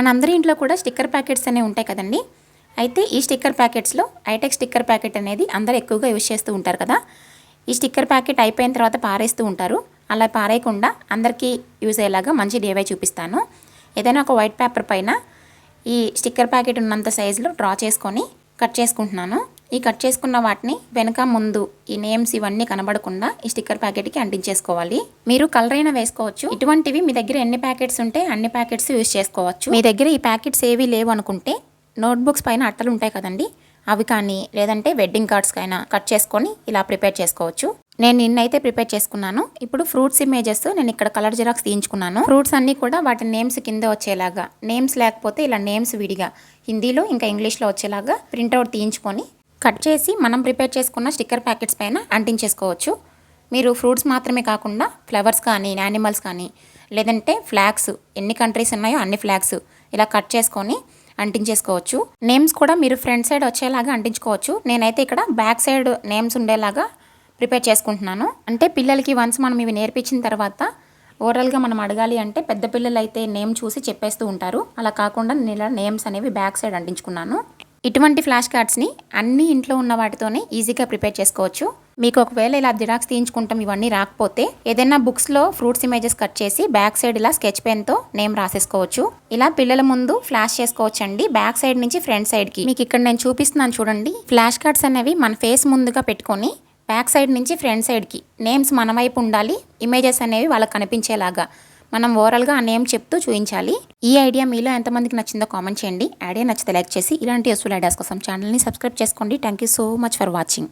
మనందరి ఇంట్లో కూడా స్టిక్కర్ ప్యాకెట్స్ అనేవి ఉంటాయి కదండి. అయితే ఈ స్టిక్కర్ ప్యాకెట్స్లో ఐటెక్ స్టిక్కర్ ప్యాకెట్ అనేది అందరూ ఎక్కువగా యూజ్ చేస్తూ ఉంటారు కదా. ఈ స్టిక్కర్ ప్యాకెట్ అయిపోయిన తర్వాత పారేస్తూ ఉంటారు. అలా పారేయకుండా అందరికీ యూజ్ అయ్యేలాగా మంచి డేవై చూపిస్తాను. ఏదైనా ఒక వైట్ పేపర్ పైన ఈ స్టిక్కర్ ప్యాకెట్ ఉన్నంత సైజులో డ్రా చేసుకొని కట్ చేసుకుంటున్నాను. ఈ కట్ చేసుకున్న వాటిని వెనక ముందు ఈ నేమ్స్ ఇవన్నీ కనబడకుండా ఈ స్టిక్కర్ ప్యాకెట్కి అంటించేసుకోవాలి. మీరు కలర్ అయినా వేసుకోవచ్చు. ఇటువంటివి మీ దగ్గర ఎన్ని ప్యాకెట్స్ ఉంటే అన్ని ప్యాకెట్స్ యూజ్ చేసుకోవచ్చు. మీ దగ్గర ఈ ప్యాకెట్స్ ఏవి లేవు అనుకుంటే నోట్బుక్స్ పైన అట్టలు ఉంటాయి కదండి అవి కానీ లేదంటే వెడ్డింగ్ కార్డ్స్ కైనా కట్ చేసుకొని ఇలా ప్రిపేర్ చేసుకోవచ్చు. నేను నిన్నైతే ప్రిపేర్ చేసుకున్నాను. ఇప్పుడు ఫ్రూట్స్ ఇమేజెస్ నేను ఇక్కడ కలర్ జిరాక్స్ తీయించుకున్నాను. ఫ్రూట్స్ అన్నీ కూడా వాటి నేమ్స్ కింద వచ్చేలాగా నేమ్స్ లేకపోతే ఇలా నేమ్స్ విడిగా హిందీలో ఇంకా ఇంగ్లీష్లో వచ్చేలాగా ప్రింట్అవుట్ తీయించుకొని కట్ చేసి మనం ప్రిపేర్ చేసుకున్న స్టిక్కర్ ప్యాకెట్స్ పైన అంటించేసుకోవచ్చు. మీరు ఫ్రూట్స్ మాత్రమే కాకుండా ఫ్లవర్స్ కానీ యానిమల్స్ కానీ లేదంటే ఫ్లాగ్స్ ఎన్ని కంట్రీస్ ఉన్నాయో అన్ని ఫ్లాగ్స్ ఇలా కట్ చేసుకొని అంటించేసుకోవచ్చు. నేమ్స్ కూడా మీరు ఫ్రంట్ సైడ్ వచ్చేలాగా అంటించుకోవచ్చు. నేనైతే ఇక్కడ బ్యాక్ సైడ్ నేమ్స్ ఉండేలాగా ప్రిపేర్ చేసుకుంటున్నాను. అంటే పిల్లలకి వన్స్ మనం ఇవి నేర్పించిన తర్వాత ఓవరాల్గా మనం అడగాలి అంటే పెద్ద పిల్లలు అయితే నేమ్ చూసి చెప్పేస్తూ ఉంటారు. అలా కాకుండా నేను ఇలా నేమ్స్ అనేవి బ్యాక్ సైడ్ అంటించుకున్నాను. ఇటువంటి ఫ్లాష్ కార్డ్స్ని అన్ని ఇంట్లో ఉన్న వాటితోనే ఈజీగా ప్రిపేర్ చేసుకోవచ్చు. మీకు ఒకవేళ ఇలా జిరాక్స్ తీయించుకుంటాం ఇవన్నీ రాకపోతే ఏదైనా బుక్స్లో ఫ్రూట్స్ ఇమేజెస్ కట్ చేసి బ్యాక్ సైడ్ ఇలా స్కెచ్ పెన్తో నేమ్ రాసేసుకోవచ్చు. ఇలా పిల్లల ముందు ఫ్లాష్ చేసుకోవచ్చు అండి బ్యాక్ సైడ్ నుంచి ఫ్రంట్ సైడ్కి. మీకు ఇక్కడ నేను చూపిస్తున్నాను చూడండి. ఫ్లాష్ కార్డ్స్ అనేవి మన ఫేస్ ముందుగా పెట్టుకొని బ్యాక్ సైడ్ నుంచి ఫ్రంట్ సైడ్కి నేమ్స్ మన వైపు ఉండాలి ఇమేజెస్ అనేవి వాళ్ళకి కనిపించేలాగా. మనం ఓవరాల్గా ఆ నేమ్ చెప్తూ చూపించాలి. ఈ ఐడియా మీలో ఎంతమందికి నచ్చిందో కామెంట్ చేయండి. ఐడియా నచ్చితే లైక్ చేసి ఇలాంటి యూస్ఫుల్ ఐడియాస్ కోసం ఛానల్ని సబ్స్క్రైబ్ చేసుకోండి. Thank you so much for watching